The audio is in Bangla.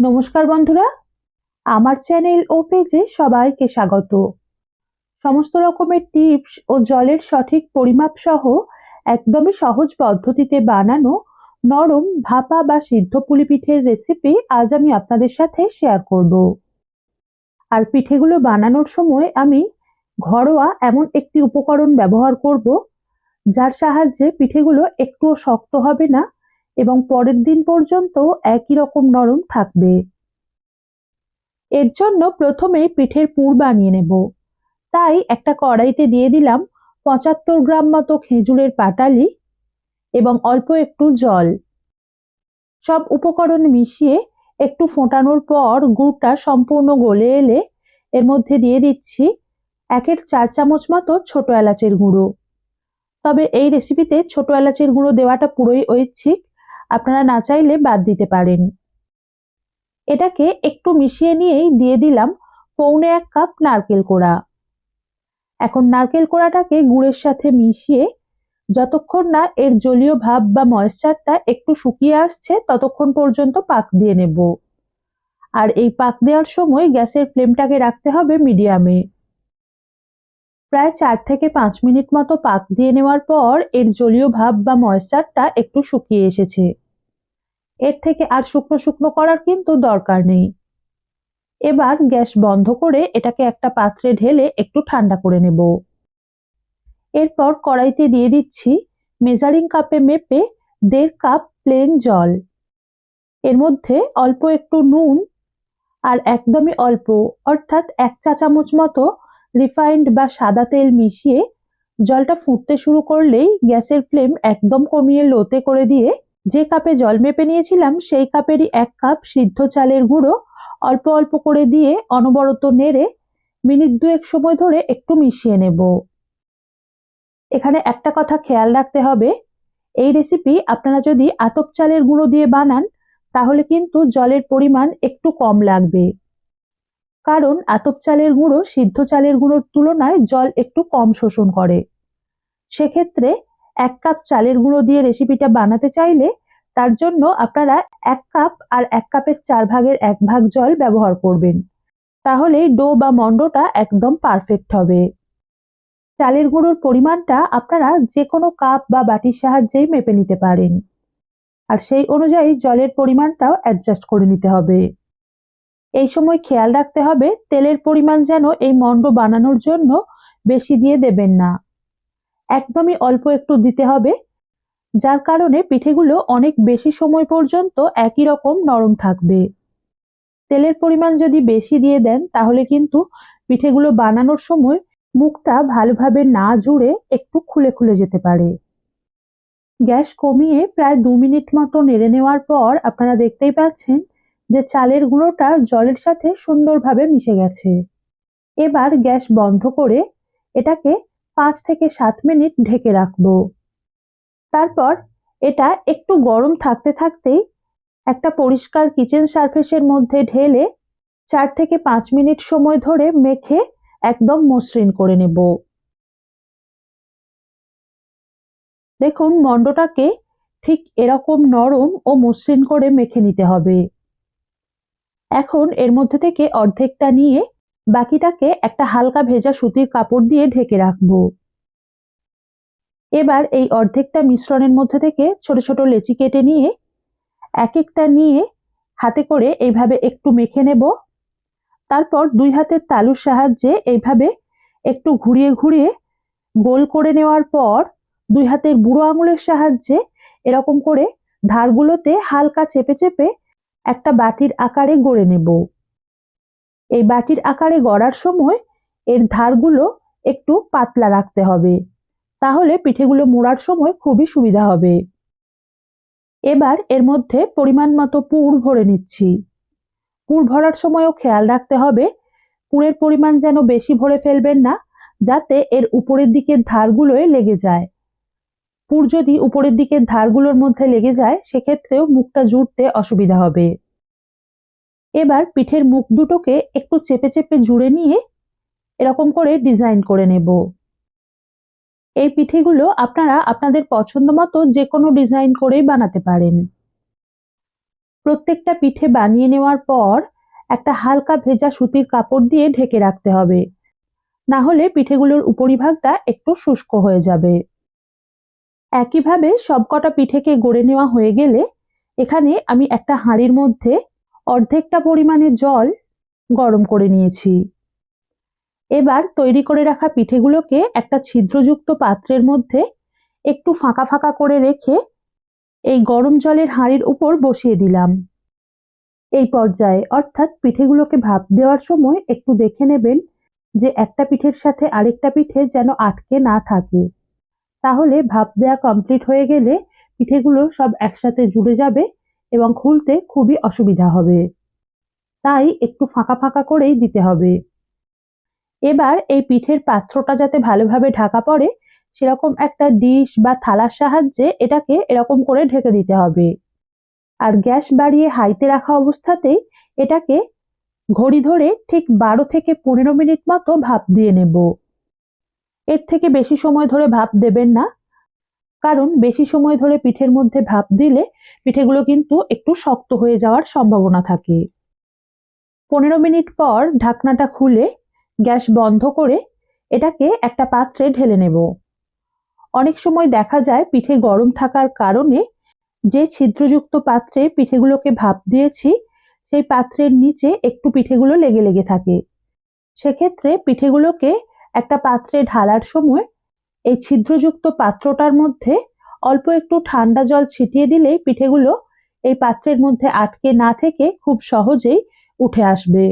নমস্কার বন্ধুরা, আমার চ্যানেল ও পেজে সবাইকে স্বাগত। সমস্ত রকমের টিপস ও জলের সঠিক পরিমাপ সহ একদমই সহজ পদ্ধতিতে বানানো নরম ভাপা বা সিদ্ধ পুলি পিঠের রেসিপি আজ আমি আপনাদের সাথে শেয়ার করব। আর পিঠেগুলো বানানোর সময় আমি ঘরোয়া এমন একটি উপকরণ ব্যবহার করব, যার সাহায্যে পিঠেগুলো একটুও শক্ত হবে না এবং পরের দিন পর্যন্ত একই রকম নরম থাকবে। এর জন্য প্রথমে পিঠের পুর বানিয়ে নেব। তাই একটা কড়াইতে দিয়ে দিলাম পঁচাত্তর গ্রাম মতো খেজুরের পাটালি এবং অল্প একটু জল। সব উপকরণ মিশিয়ে একটু ফোটানোর পর গুড়টা সম্পূর্ণ গলে এলে এর মধ্যে দিয়ে দিচ্ছি একের চার চামচ মতো ছোট এলাচের গুঁড়ো। তবে এই রেসিপিতে ছোট এলাচের গুঁড়ো দেওয়াটা পুরোই ঐচ্ছিক। আপনারা না চাইলে বাদ দিতে পারেন। এটাকে একটু মিশিয়ে নিয়েই দিয়ে দিলাম পৌনে এক কাপ নারকেল কোড়া। এখন নারকেল কোড়াটাকে গুড়ের সাথে মিশিয়ে যতক্ষণ না এর জলীয় ভাব বা ময়েশ্চারটা একটু শুকিয়ে আসছে, ততক্ষণ পর্যন্ত পাক দিয়ে নেব। আর এই পাক দেওয়ার সময় গ্যাসের ফ্লেমটাকে রাখতে হবে মিডিয়ামে প্রায় চার থেকে পাঁচ মিনিট মতো পাক দিয়ে নেওয়ার পর এর জলীয় ভাব বা ময়েশ্চারটা একটু শুকিয়ে এসেছে। এর থেকে আর শুকনো শুকনো করার কিন্তু দরকার নেই। এবার গ্যাস বন্ধ করে এটাকে একটা পাত্রে ঢেলে একটু ঠান্ডা করে নেব। এরপর কড়াইতে দিয়ে দিচ্ছি মেজারিং কাপে মেপে দেড় কাপ প্লেন জল। এর মধ্যে অল্প একটু নুন আর একদমই অল্প, অর্থাৎ এক চা চামচ মতো রিফাইন্ড বা সাদা তেল মিশিয়ে জলটা ফুটতে শুরু করলেই গ্যাসের ফ্লেম একদম কমিয়ে লোতে করে দিয়ে যে কাপে জল মেপে নিয়েছিলাম, সেই কাপেরই এক কাপ সিদ্ধ চালের গুঁড়ো অল্প অল্প করে দিয়ে অনবরত নেড়ে মিনিট দুয়েক সময় ধরে একটু মিশিয়ে নেব। এখানে একটা কথা খেয়াল রাখতে হবে, এই রেসিপি আপনারা যদি আতপ চালের গুঁড়ো দিয়ে বানান, তাহলে কিন্তু জলের পরিমাণ একটু কম লাগবে। কারণ আতপ চালের গুঁড়ো সিদ্ধ চালের গুঁড়োর তুলনায় জল একটু কম শোষণ করে। সেক্ষেত্রে এক কাপ চালের গুঁড়ো দিয়ে রেসিপিটা বানাতে চাইলে তার জন্য আপনারা এক কাপ আর এক কাপের চার ভাগের এক ভাগ জল ব্যবহার করবেন। তাহলেই ডো বা মন্ডটা একদম পারফেক্ট হবে। চালের গুঁড়োর পরিমাণটা আপনারা যে কোনো কাপ বা বাটির সাহায্যেই মেপে নিতে পারেন। আর সেই অনুযায়ী জলের পরিমাণটাও অ্যাডজাস্ট করে নিতে হবে। এই সময় খেয়াল রাখতে হবে তেলের পরিমাণ যেন এই মন্ড বানানোর জন্য বেশি দিয়ে দেবেন না। একদমই অল্প একটু দিতে হবে, যার কারণে পিঠেগুলো অনেক বেশি সময় পর্যন্ত একই রকম নরম থাকবে। তেলের পরিমাণ যদি বেশি দিয়ে দেন, তাহলে কিন্তু পিঠেগুলো বানানোর সময় মুখটা ভালোভাবে না জুড়ে একটু খুলে খুলে যেতে পারে। গ্যাস কমিয়ে প্রায় দু মিনিট মতো নেড়ে নেওয়ার পর আপনারা দেখতেই পাচ্ছেন যে চালের গুঁড়োটা জলের সাথে সুন্দরভাবে মিশে গেছে। এবার গ্যাস বন্ধ করে এটাকে পাঁচ থেকে সাত মিনিট ঢেকে রাখব। তারপর এটা একটু গরম থাকতে থাকতেই একটা পরিষ্কার কিচেন সারফেসের মধ্যে ঢেলে চার থেকে পাঁচ মিনিট সময় ধরে মেখে একদম মসৃণ করে নেব। দেখুন মন্ডটাকে ঠিক এরকম নরম ও মসৃণ করে মেখে নিতে হবে। এখন এর মধ্যে থেকে অর্ধেকটা নিয়ে বাকিটাকে একটা হালকা ভেজা সুতির কাপড় দিয়ে ঢেকে রাখব। এবার এই অর্ধেকটা মিশ্রণের মধ্যে থেকে ছোট ছোট লেচি কেটে নিয়ে এক একটা নিয়ে হাতে করে এইভাবে একটু মেখে নেব। তারপর দুই হাতের তালুর সাহায্যে এইভাবে একটু ঘুরিয়ে ঘুরিয়ে গোল করে নেওয়ার পর দুই হাতের বুড়ো আঙুলের সাহায্যে এরকম করে ধারগুলোতে হালকা চেপে চেপে একটা বাটির আকারে গড়ে নেব। এই বাটির আকারে গড়ার সময় এর ধারগুলো একটু পাতলা রাখতে হবে। তাহলে পিঠেগুলো মোড়ার সময় খুবই সুবিধা হবে। এবার এর মধ্যে পরিমাণ মতো পুর ভরে নিচ্ছি। পুর ভরার সময়ও খেয়াল রাখতে হবে, পুরের পরিমাণ যেন বেশি ভরে ফেলবেন না, যাতে এর উপরের দিকের ধারগুলোয় লেগে যায়। পুর যদি উপরের দিকের ধারগুলোর মধ্যে লেগে যায়, সেক্ষেত্রেও মুখটা জুড়তে অসুবিধা হবে। এবার পিঠের মুখ দুটোকে একটু চেপে চেপে জুড়ে নিয়ে এরকম করে ডিজাইন করে নেব। এই পিঠেগুলো আপনারা আপনাদের পছন্দ মতো যে কোনো ডিজাইন করেই বানাতে পারেন। প্রত্যেকটা পিঠে বানিয়ে নেওয়ার পর একটা হালকা ভেজা সুতির কাপড় দিয়ে ঢেকে রাখতে হবে। না হলে পিঠেগুলোর উপরিভাগটা একটু শুষ্ক হয়ে যাবে। একইভাবে সবকটা পিঠেকে গড়ে নেওয়া হয়ে গেলে এখানে আমি একটা হাঁড়ির মধ্যে অর্ধেকটা পরিমাণে জল গরম করে নিয়েছি। এবার তৈরি করে রাখা পিঠেগুলোকে একটা ছিদ্রযুক্ত পাত্রের মধ্যে একটু ফাঁকা ফাঁকা করে রেখে এই গরম জলের হাঁড়ির উপর বসিয়ে দিলাম। এই পর্যায়ে অর্থাৎ পিঠেগুলোকে ভাপ দেওয়ার সময় একটু দেখে নেবেন যে একটা পিঠের সাথে আরেকটা পিঠে যেন আটকে না থাকে। তাহলে ভাপ দেওয়া কমপ্লিট হয়ে গেলে পিঠেগুলো সব একসাথে জুড়ে যাবে এবং খুলতে খুবই অসুবিধা হবে। তাই একটু ফাঁকা ফাঁকা করেই দিতে হবে। এবার এই পিঠের পাত্রটা যাতে ভালোভাবে ঢাকা পড়ে, সেরকম একটা ডিশ বা থালার সাহায্যে এটাকে এরকম করে ঢেকে দিতে হবে। আর গ্যাস বাড়িয়ে হাইতে রাখা অবস্থাতেই এটাকে ঘড়ি ধরে ঠিক বারো থেকে পনেরো মিনিট মতো ভাপ দিয়ে নেব। এর থেকে বেশি সময় ধরে ভাপ দেবেন না। কারণ বেশি সময় ধরে পিঠের মধ্যে ভাপ দিলে পিঠেগুলো কিন্তু একটু শক্ত হয়ে যাওয়ার সম্ভাবনা থাকে। পনেরো মিনিট পর ঢাকনাটা খুলে গ্যাস বন্ধ করে এটাকে একটা পাত্রে ঢেলে নেব। অনেক সময় দেখা যায় পিঠে গরম থাকার কারণে যে ছিদ্রযুক্ত পাত্রে পিঠেগুলোকে ভাপ দিয়েছি, সেই পাত্রের নিচে একটু পিঠেগুলো লেগে লেগে থাকে। সেক্ষেত্রে পিঠেগুলোকে একটা পাত্রে ঢালার সময় এই ছিদ্রযুক্ত পাত্রটার মধ্যে অল্প একটু ঠান্ডা জল ছিটিয়ে দিলেই পিঠেগুলো এই পাত্রের মধ্যে আটকে না থেকে খুব সহজেই উঠে আসবে।